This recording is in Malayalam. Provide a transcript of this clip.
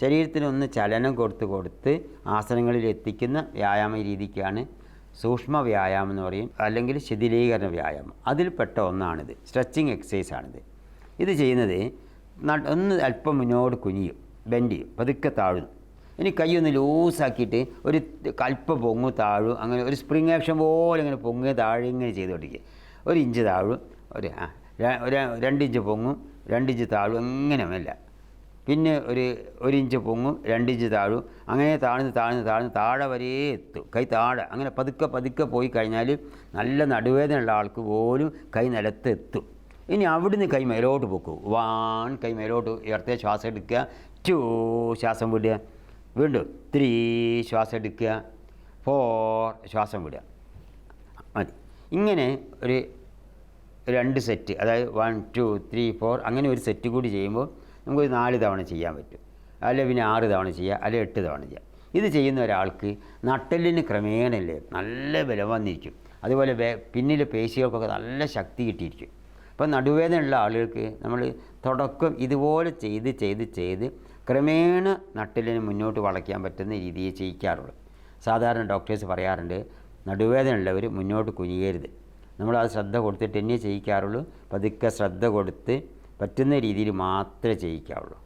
ശരീരത്തിനൊന്ന് ചലനം കൊടുത്ത് കൊടുത്ത് ആസനങ്ങളിൽ എത്തിക്കുന്ന വ്യായാമ രീതിക്കാണ് സൂക്ഷ്മ വ്യായാമം എന്ന് പറയും അല്ലെങ്കിൽ ശിഥിലീകരണ വ്യായാമം. അതിൽപ്പെട്ട ഒന്നാണിത്. സ്ട്രെച്ചിങ് എക്സസൈസ് ആണിത്. ഇത് ചെയ്യുന്നത് ഒന്ന് അല്പം മുന്നോട്ട് കുനിയും ബെൻഡ് ചെയ്യും പതുക്കെ താഴും ഇനി കൈ ഒന്ന് ലൂസാക്കിയിട്ട് ഒരു കൽപ്പ പൊങ്ങു താഴും അങ്ങനെ ഒരു സ്പ്രിങ് ആക്ഷൻ പോലെ ഇങ്ങനെ പൊങ്ങുക താഴെ ഇങ്ങനെ ചെയ്തുകൊണ്ടിരിക്കുക. ഒരു ഇഞ്ച് താഴും ഒരു രണ്ടിഞ്ച് പൊങ്ങും രണ്ട് ഇഞ്ച് താഴും അങ്ങനെ മെല്ലെ പിന്നെ ഒരു ഒരു ഇഞ്ച് പൊങ്ങും രണ്ട് ഇഞ്ച് താഴും. അങ്ങനെ താഴ്ന്ന് താഴ്ന്ന് താഴ്ന്ന് താഴെ വരെ എത്തും. കൈ താഴെ. അങ്ങനെ പതുക്കെ പതുക്കെ പോയി കഴിഞ്ഞാൽ നല്ല നടുവേദനയുള്ള ആൾക്ക് പോലും കൈ നിലത്ത് എത്തും. ഇനി അവിടുന്ന് കൈ മേലോട്ട് പൊക്കും. വാൻ കൈ മേലോട്ട് ഉയർത്തിയ ശ്വാസം എടുക്കുക. ടു ശ്വാസം വിടുക. വീണ്ടും ത്രീ ശ്വാസം എടുക്കുക. ഫോർ ശ്വാസം വിടുക. മതി. ഇങ്ങനെ ഒരു രണ്ട് സെറ്റ്. അതായത് വൺ ടു ത്രീ ഫോർ അങ്ങനെ ഒരു സെറ്റ് കൂടി ചെയ്യുമ്പോൾ നമുക്കൊരു നാല് തവണ ചെയ്യാൻ പറ്റും. അല്ലെ പിന്നെ ആറ് തവണ ചെയ്യുക അല്ലെ എട്ട് തവണ ചെയ്യാം. ഇത് ചെയ്യുന്ന ഒരാൾക്ക് നട്ടെല്ലിന് ക്രമേണല്ലേ നല്ല ബലം വന്നിരിക്കും. അതുപോലെ പിന്നിലെ പേശികൾക്കൊക്കെ നല്ല ശക്തി കിട്ടിയിരിക്കും. അപ്പം നടുവേദനയുള്ള ആളുകൾക്ക് നമ്മൾ തുടക്കം ഇതുപോലെ ചെയ്ത് ചെയ്ത് ചെയ്ത് ക്രമേണ നട്ടലിന് മുന്നോട്ട് വളയ്ക്കാൻ പറ്റുന്ന രീതിയെ ചെയ്യിക്കാറുള്ളൂ. സാധാരണ ഡോക്ടേഴ്സ് പറയാറുണ്ട് നടുവേദനയുള്ളവർ മുന്നോട്ട് കുനിയരുത്. നമ്മളത് ശ്രദ്ധ കൊടുത്തിട്ട് തന്നെ ചെയ്യിക്കാറുള്ളൂ. പതുക്കെ ശ്രദ്ധ കൊടുത്ത് പറ്റുന്ന രീതിയിൽ മാത്രമേ ചെയ്യിക്കാവുള്ളൂ.